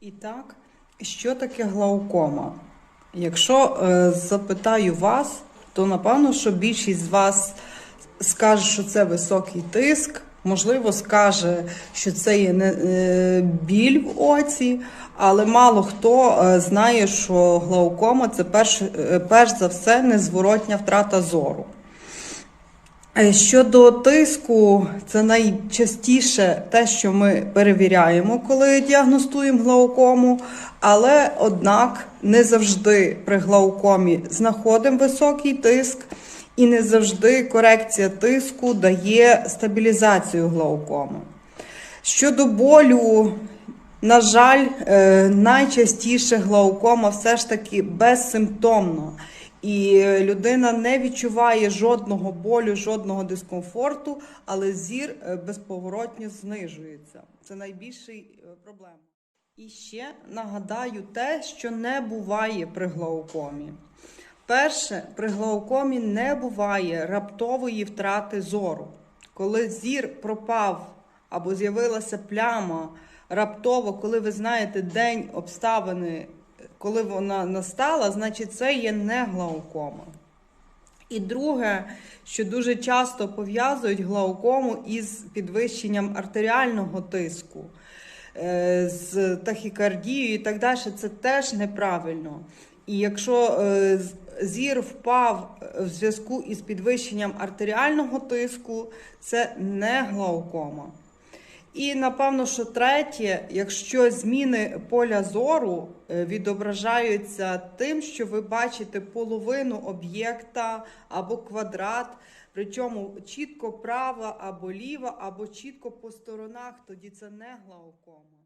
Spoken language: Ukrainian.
І так, що таке глаукома? Якщо е, запитаю вас, то напевно, що більшість з вас скаже, що це високий тиск, можливо, скаже, що це є не, е, біль в оці, але мало хто е, знає, що глаукома це перш, е, перш за все незворотня втрата зору. Е, Щодо тиску, це найчастіше те, що ми перевіряємо, коли діагностуємо глаукому, але однак не завжди при глаукомі знаходимо високий тиск, і не завжди корекція тиску дає стабілізацію глаукоми. Щодо болю, на жаль, е, найчастіше глаукома все ж таки безсимптомно. І людина не відчуває жодного болю, жодного дискомфорту, але зір е, безповоротньо знижується. Це найбільша проблема. І ще нагадаю те, що не буває при глаукомі. Перше, при глаукомі не буває раптової втрати зору. Коли зір пропав або з'явилася пляма раптово, коли ви знаєте день обставини, коли вона настала, значить це є не глаукома. І друге, що дуже часто пов'язують глаукому із підвищенням артеріального тиску, е, з тахікардією і так далі, це теж неправильно. І якщо е, зір впав в зв'язку із підвищенням артеріального тиску, це не глаукома. І напевно, що третє, якщо зміни поля зору е, відображаються тим, що ви бачите половину об'єкта або квадрат, причому чітко права або ліва, або чітко по сторонах, тоді це не глаукома.